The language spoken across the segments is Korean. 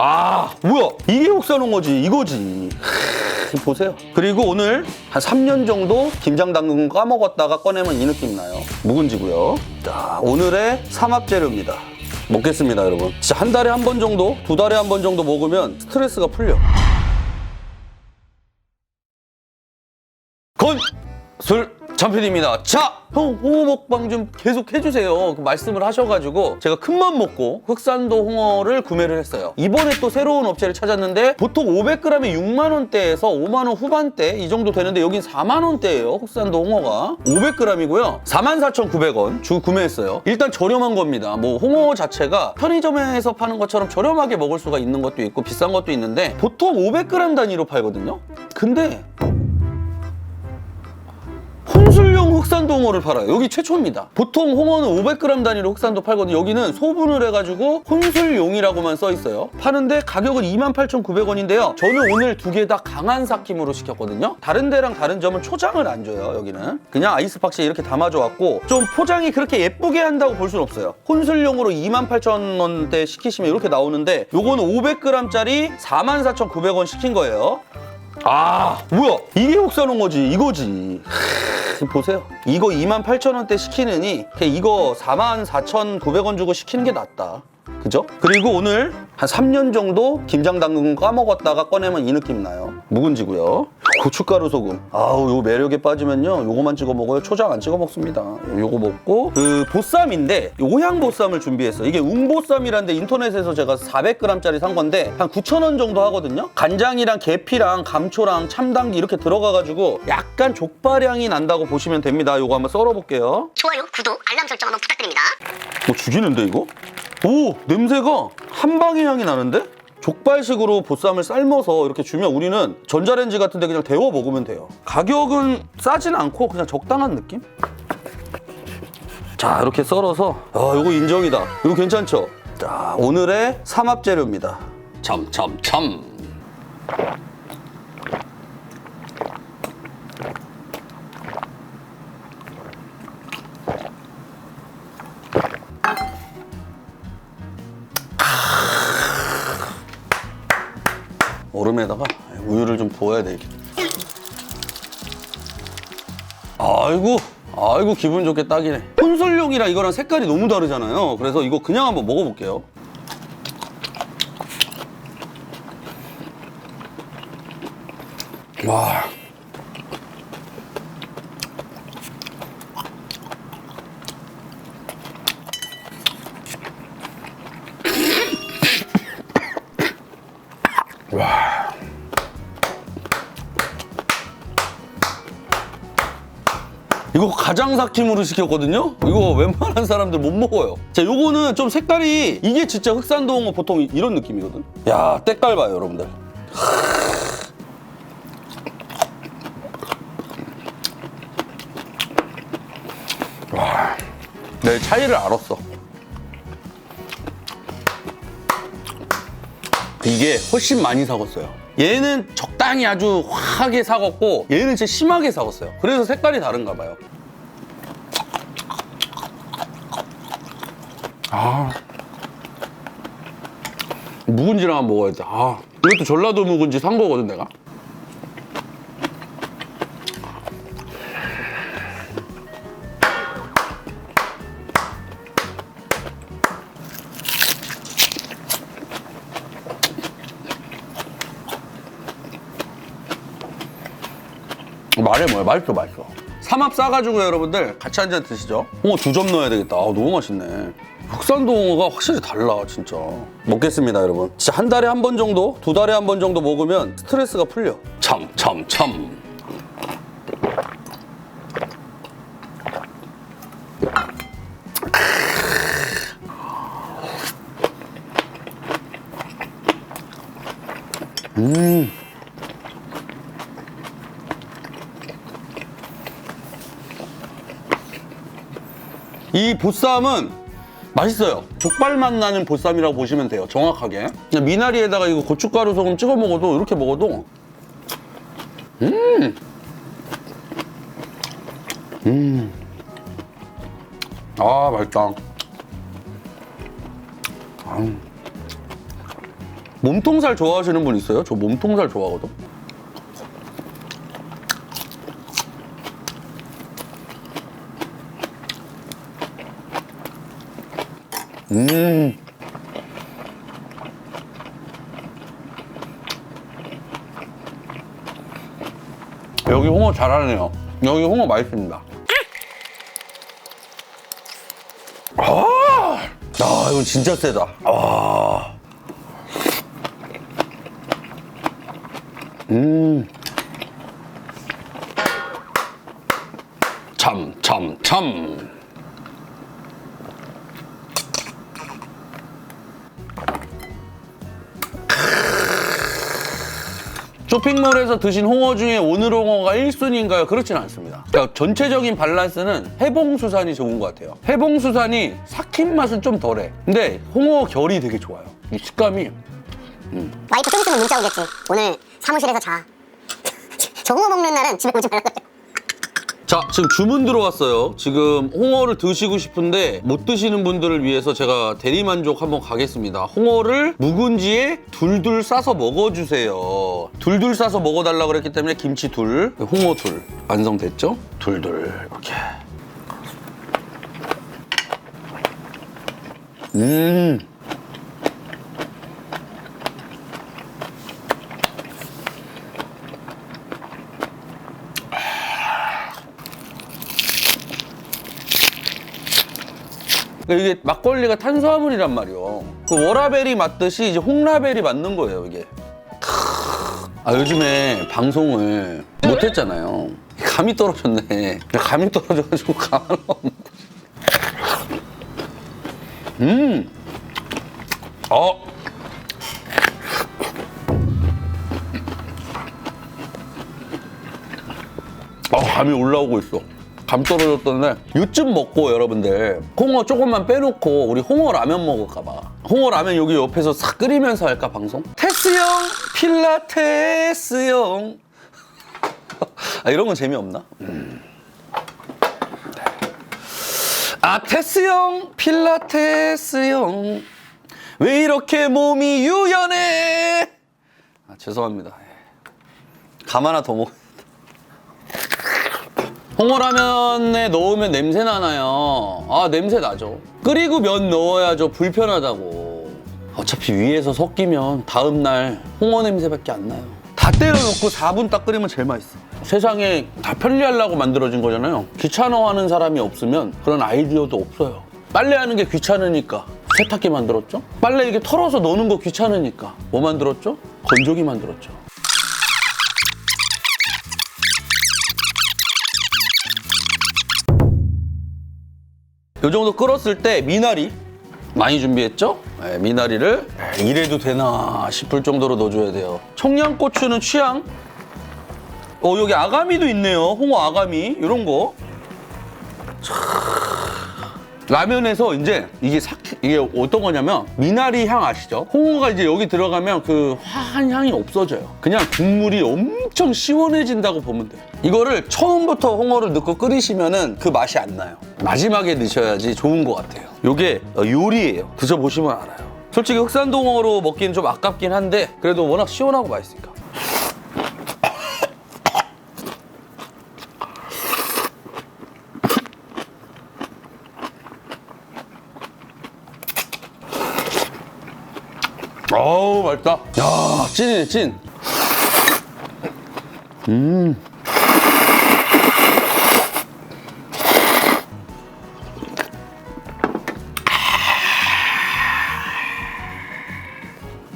아 뭐야? 이게 혹사농어지. 이거지. 크, 보세요. 그리고 오늘 한 3년 정도 김장 담근 거 까먹었다가 꺼내면 이 느낌 나요. 묵은지고요. 자 오늘의 삼합재료입니다. 먹겠습니다 여러분. 진짜 한 달에 한 번 정도 두 달에 한 번 정도 먹으면 스트레스가 풀려. 건술 전필입니다. 자, 형 홍어 먹방 좀 계속 해주세요. 그 말씀을 하셔가지고 제가 큰맘 먹고 흑산도 홍어를 구매를 했어요. 이번에 또 새로운 업체를 찾았는데 보통 500g에 6만 원대에서 5만 원 후반대 이 정도 되는데 여긴 4만 원대예요. 흑산도 홍어가 500g이고요. 44,900원 주 구매했어요. 일단 저렴한 겁니다. 뭐 홍어 자체가 편의점에서 파는 것처럼 저렴하게 먹을 수가 있는 것도 있고 비싼 것도 있는데 보통 500g 단위로 팔거든요. 근데 흑산도 홍어를 팔아요. 여기 최초입니다. 보통 홍어는 500g 단위로 흑산도 팔거든요. 여기는 소분을 해가지고 혼술용이라고만 써 있어요. 파는데 가격은 28,900원인데요. 저는 오늘 두 개 다 강한 삭힘으로 시켰거든요. 다른 데랑 다른 점은 초장을 안 줘요. 여기는 그냥 아이스박스에 이렇게 담아줘 왔고 좀 포장이 그렇게 예쁘게 한다고 볼 수는 없어요. 혼술용으로 28,000원대 시키시면 이렇게 나오는데 요거는 500g짜리 44,900원 시킨 거예요. 아 뭐야? 이게 혹사농어지. 이거지. 크, 보세요. 이거 28,000원대 시키느니 이거 44,900원 주고 시키는 게 낫다 그죠? 그리고 오늘 한 3년 정도 김장 담근 거 까먹었다가 꺼내면 이 느낌 나요. 묵은지고요. 고춧가루 소금. 아우 요 매력에 빠지면요. 요거만 찍어 먹어요. 초장 안 찍어 먹습니다. 요거 먹고. 그 보쌈인데 오향 보쌈을 준비했어요 이게 웅보쌈이란데 인터넷에서 제가 400g짜리 산 건데 한 9,000원 정도 하거든요? 간장이랑 계피랑 감초랑 참당기 이렇게 들어가 가지고 약간 족발향이 난다고 보시면 됩니다. 요거 한번 썰어 볼게요. 좋아요, 구독, 알람 설정 한번 부탁드립니다. 뭐 죽이는데 이거? 오 냄새가 한방의 향이 나는데? 족발식으로 보쌈을 삶아서 이렇게 주면 우리는 전자레인지 같은 데 그냥 데워 먹으면 돼요 가격은 싸진 않고 그냥 적당한 느낌? 자 이렇게 썰어서 아 이거 인정이다 이거 괜찮죠? 자 오늘의 삼합재료입니다 참참참 얼음에다가 우유를 좀 부어야 돼. 이게. 아이고 아이고 기분 좋게 딱이네. 혼술용이라 이거랑 색깔이 너무 다르잖아요. 그래서 이거 그냥 한번 먹어볼게요 이거 가장 삭힘으로 시켰거든요? 이거 웬만한 사람들 못 먹어요. 자, 요거는 좀 색깔이 이게 진짜 홍어 보통 이런 느낌이거든? 야, 때깔 봐요, 여러분들. 와, 내 차이를 알았어. 이게 훨씬 많이 사갔어요. 얘는 적당히 아주 화하게 사갔고 얘는 진짜 심하게 사갔어요. 그래서 색깔이 다른가 봐요. 아. 묵은지랑 한번 먹어야겠다. 아. 이것도 전라도 묵은지 산 거거든, 내가. 말해 뭐야. 맛있어 맛있어 삼합 싸가지고 여러분들 같이 한 잔 드시죠. 홍어 두 점 넣어야 되겠다. 아, 너무 맛있네. 흑산도 홍어가 확실히 달라 진짜. 먹겠습니다 여러분. 진짜 한 달에 한 번 정도 두 달에 한 번 정도 먹으면 스트레스가 풀려. 참 참 참 보쌈은 맛있어요. 족발 맛 나는 보쌈이라고 보시면 돼요. 정확하게. 그냥 미나리에다가 이거 고춧가루 소금 찍어 먹어도 이렇게 먹어도 음. 음. 아, 맛있다. 아. 몸통살 좋아하시는 분 있어요? 저 몸통살 좋아하거든. 음. 여기 홍어 잘하네요. 여기 홍어 맛있습니다. 아, 아 이건 진짜 세다. 아. 음. 쇼핑몰에서 드신 홍어 중에 오늘 홍어가 1순위인가요? 그렇지는 않습니다. 그러니까 전체적인 밸런스는 해봉수산이 좋은 것 같아요. 해봉수산이 삭힌 맛은 좀 덜해. 근데 홍어 결이 되게 좋아요. 이 식감이 와이프 좀 있으면 문자 오겠지. 오늘 사무실에서 자. 저 홍어 먹는 날은 집에 오지 말라고. 자, 지금 주문 들어왔어요. 지금 홍어를 드시고 싶은데 못 드시는 분들을 위해서 제가 대리만족 한번 가겠습니다. 홍어를 묵은지에 둘둘 싸서 먹어주세요. 둘둘 싸서 먹어달라고 그랬기 때문에 김치 둘, 홍어 둘 완성됐죠? 둘둘 이렇게. 음. 그러니까 이게 막걸리가 탄수화물이란 말이요. 그 워라벨이 맞듯이 이제 홍라벨이 맞는 거예요, 이게. 크. 아, 요즘에 방송을 못 했잖아요. 감이 떨어졌네. 감이 떨어져가지고 가만. 음. 어. 어, 감이 올라오고 있어. 감 떨어졌던데 요쯤 먹고 여러분들 홍어 조금만 빼놓고 우리 홍어 라면 먹을까 봐 홍어 라면 여기 옆에서 싹 끓이면서 할까 방송? 테스형 필라테스형 아 이런 건 재미없나? 음. 아 테스형 필라테스형 왜 이렇게 몸이 유연해 아 죄송합니다 감 하나 더 먹. 홍어라면에 넣으면 냄새 나나요? 아 냄새 나죠. 끓이고 면 넣어야죠. 불편하다고. 어차피 위에서 섞이면 다음 날 홍어 냄새밖에 안 나요. 다 때려놓고 4분 딱 끓이면 제일 맛있어. 세상에 다 편리하려고 만들어진 거잖아요. 귀찮아하는 사람이 없으면 그런 아이디어도 없어요. 빨래하는 게 귀찮으니까 세탁기 만들었죠. 빨래 이게 털어서 넣는 거 귀찮으니까 뭐 만들었죠? 건조기 만들었죠. 요 정도 끓었을 때 미나리 많이 준비했죠? 네, 미나리를 이래도 되나 싶을 정도로 넣어줘야 돼요. 청양고추는 취향. 어 여기 아가미도 있네요. 홍어 아가미 이런 거. 촤. 라면에서 이제 이게 삭 이게 어떤 거냐면 미나리 향 아시죠? 홍어가 이제 여기 들어가면 그 화한 향이 없어져요. 그냥 국물이 엄청 시원해진다고 보면 돼요. 이거를 처음부터 홍어를 넣고 끓이시면은 그 맛이 안 나요. 마지막에 넣으셔야지 좋은 것 같아요. 이게 요리예요. 드셔보시면 알아요. 솔직히 흑산동어로 먹기는 좀 아깝긴 한데 그래도 워낙 시원하고 맛있으니까. 어우 맛있다. 야 찐이네 찐.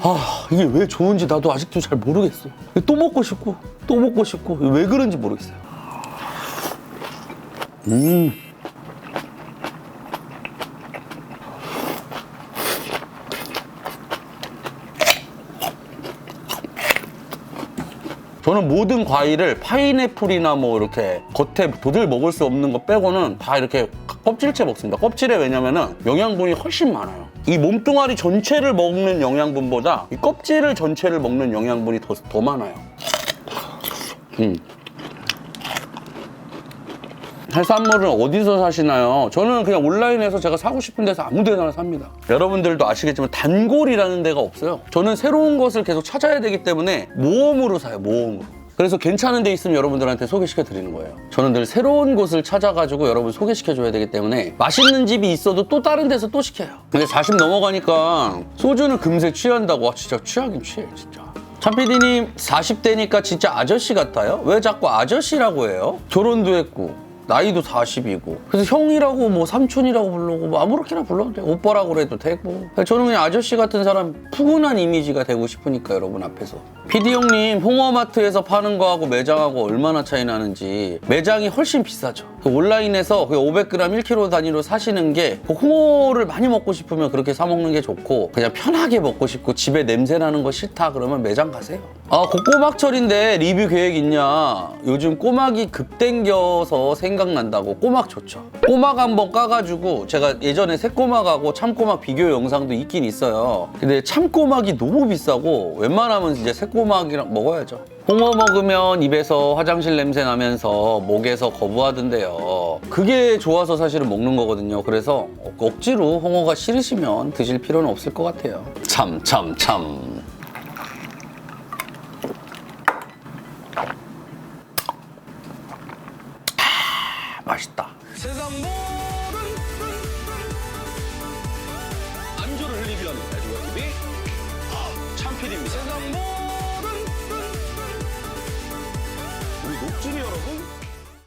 아 이게 왜 좋은지 나도 아직도 잘 모르겠어. 또 먹고 싶고 또 먹고 싶고 왜 그런지 모르겠어요. 음. 저는 모든 과일을 파인애플이나 뭐 이렇게 겉에 도들 먹을 수 없는 거 빼고는 다 이렇게 껍질째 먹습니다. 껍질에 왜냐면은 영양분이 훨씬 많아요. 이 몸뚱아리 전체를 먹는 영양분보다 이 껍질을 전체를 먹는 영양분이 더, 더 많아요. 음. 해산물을 어디서 사시나요? 저는 그냥 온라인에서 제가 사고 싶은 데서 아무 데나 삽니다. 여러분들도 아시겠지만 단골이라는 데가 없어요. 저는 새로운 것을 계속 찾아야 되기 때문에 모험으로 사요, 모험으로. 그래서 괜찮은 데 있으면 여러분들한테 소개시켜 드리는 거예요. 저는 늘 새로운 곳을 찾아가지고 여러분 소개시켜 줘야 되기 때문에 맛있는 집이 있어도 또 다른 데서 또 시켜요. 근데 40 넘어가니까 소주는 금세 취한다고. 와, 진짜 취하긴 취해, 진짜. 참PD님 40대니까 진짜 아저씨 같아요? 왜 자꾸 아저씨라고 해요? 결혼도 했고 나이도 40이고. 그래서 형이라고 뭐 삼촌이라고 부르고 뭐 아무렇게나 불러도 돼. 오빠라고 그래도 되고. 저는 그냥 아저씨 같은 사람 푸근한 이미지가 되고 싶으니까 여러분 앞에서. PD 형님 홍어마트에서 파는 거하고 매장하고 얼마나 차이 나는지 매장이 훨씬 비싸죠. 그 온라인에서 그 500g 1kg 단위로 사시는 게그 홍어를 많이 먹고 싶으면 그렇게 사 먹는 게 좋고 그냥 편하게 먹고 싶고 집에 냄새 나는 거 싫다 그러면 매장 가세요. 아, 곧 꼬막철인데 리뷰 계획 있냐? 요즘 꼬막이 급땡겨서 생각 난다고. 꼬막 좋죠. 꼬막 한번 까가지고 제가 예전에 새꼬막하고 참꼬막 비교 영상도 있긴 있어요. 근데 참꼬막이 너무 비싸고 웬만하면 이제 새꼬막이랑 먹어야죠. 홍어 먹으면 입에서 화장실 냄새 나면서 목에서 거부하던데요. 그게 좋아서 사실은 먹는 거거든요. 그래서 억지로 홍어가 싫으시면 드실 필요는 없을 것 같아요. 참, 참, 참.